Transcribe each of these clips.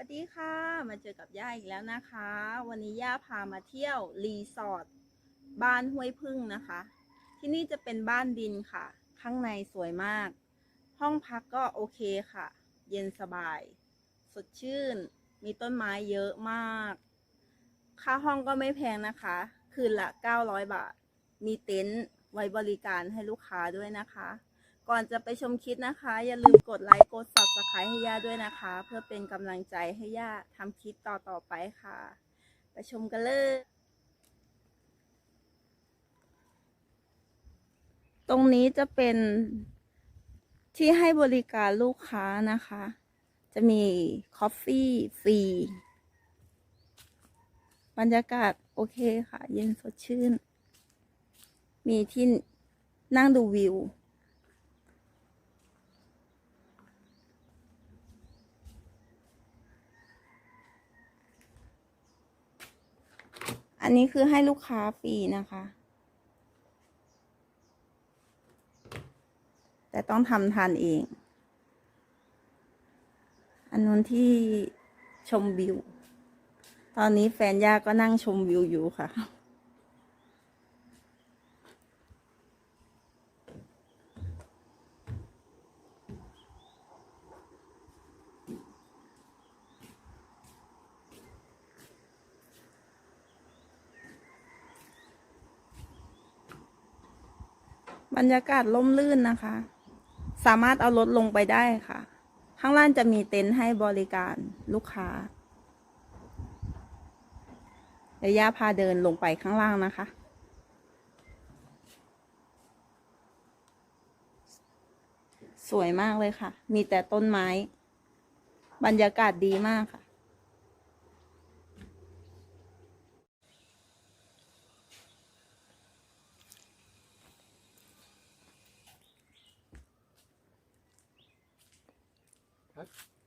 วัสดีค่ะ มาเจอกับย่าอีกแล้วนะคะ วันนี้ย่าพามาเที่ยวรีสอร์ทบ้านห้วยพึ่งนะคะ ที่นี่จะเป็นบ้านดินค่ะ ข้างในสวยมาก ห้องพักก็โอเคค่ะ เย็นสบาย สดชื่น มีต้นไม้เยอะมาก ค่าห้องก็ไม่แพงนะคะ คืนละ 900 บาท มีเต็นท์ไว้บริการให้ลูกค้าด้วยนะคะ ก่อนจะไปชมคลิปนะคะ อย่าลืมกดไลค์กด subscribe ให้ย่าด้วยนะคะ เพื่อเป็นกำลังใจให้ย่าทำคลิปต่อๆไปค่ะ ไปชมกันเลย ตรงนี้จะเป็นที่ให้บริการลูกค้านะคะ จะมีคอฟฟี่ฟรีบรรยากาศโอเคค่ะ เย็นสดชื่น มีที่นั่งดูวิว อันนี้คือให้ลูกค้าฟรีนะคะ แต่ต้องทำทานเอง อันนู้นที่ชมวิว ตอนนี้แฟนย่าก็นั่งชมวิวอยู่ค่ะ บรรยากาศล่มลื่นนะคะ สามารถเอารถลงไปได้ค่ะ ข้างล่างจะมีเต็นท์ให้บริการลูกค้าเดี๋ยวย่าพาเดินลงไปข้างล่างนะคะ สวยมากเลยค่ะ มีแต่ต้นไม้ บรรยากาศดีมากค่ะ Hep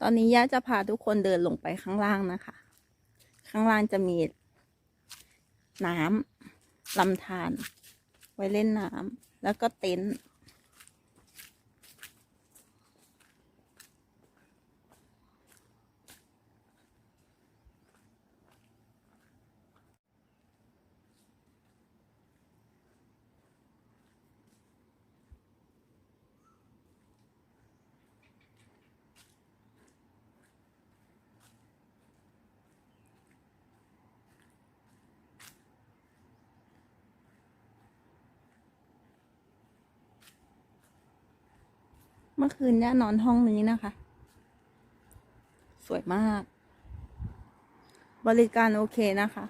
ตอนนี้ย่าจะพาทุกคนเดินลงไปข้างล่างนะคะ ข้างล่างจะมีน้ำลำธารไว้เล่นน้ำแล้วก็เต็นท์ เมื่อคืนย่านอนห้องนี้นะคะ สวยมาก บริการโอเคนะคะ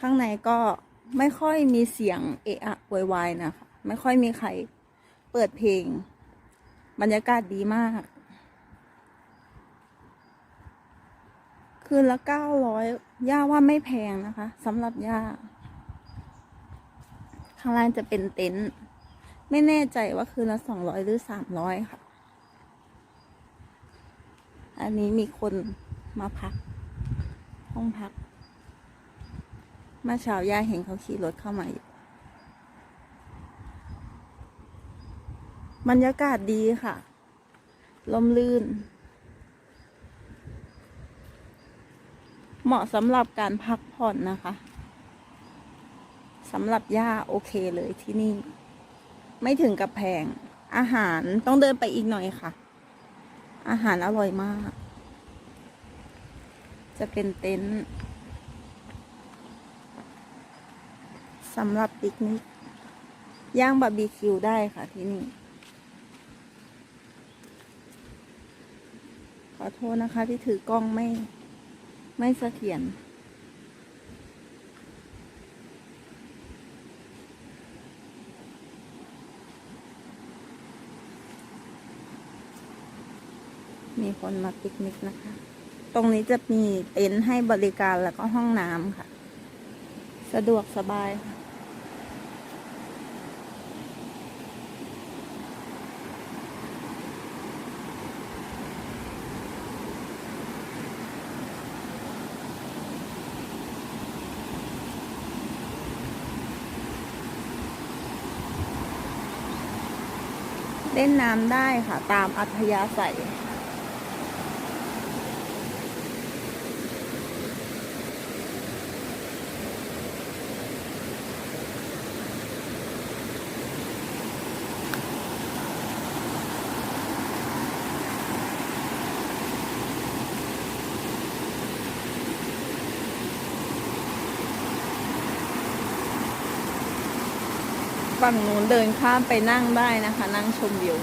ข้างในก็ไม่ค่อยมีเสียงเอะอะโวยวายนะคะ ไม่ค่อยมีใครเปิดเพลง บรรยากาศดีมาก คืนละเก้าร้อยย่าว่าไม่แพงนะคะสำหรับย่า ข้างล่างจะเป็นเต็นท์ ไม่แน่ใจว่าคืนละสองร้อยหรือสามร้อยค่ะ อันนี้มีคนมาพัก ห้องพักมื่อเช้าย่าเห็นเขาขี่รถเข้ามาอยู่บรรยากาศดีค่ะ ลมลื่น เหมาะสำหรับการพักผ่อนนะคะ สำหรับย่าโอเคเลยที่นี่ ไม่ถึงกับแพง อาหารต้องเดินไปอีกหน่อยค่ะ อาหารอร่อยมาก จะเป็นเต็นท์สำหรับปิกนิกย่างบาร์บีคิวได้ค่ะที่นี่ ขอโทษนะคะที่ถือกล้องไม่ไม่เสถียร มีคนมาปิกนิกนะคะ ตรงนี้จะมีเต็นท์ให้บริการแล้วก็ห้องน้ำค่ะ สะดวกสบายค่ะเล่นน้ำได้ค่ะ ตามอัธยาศัย ฝั่งนู้นเดินข้ามไปนั่งได้นะคะ นั่งชมวิว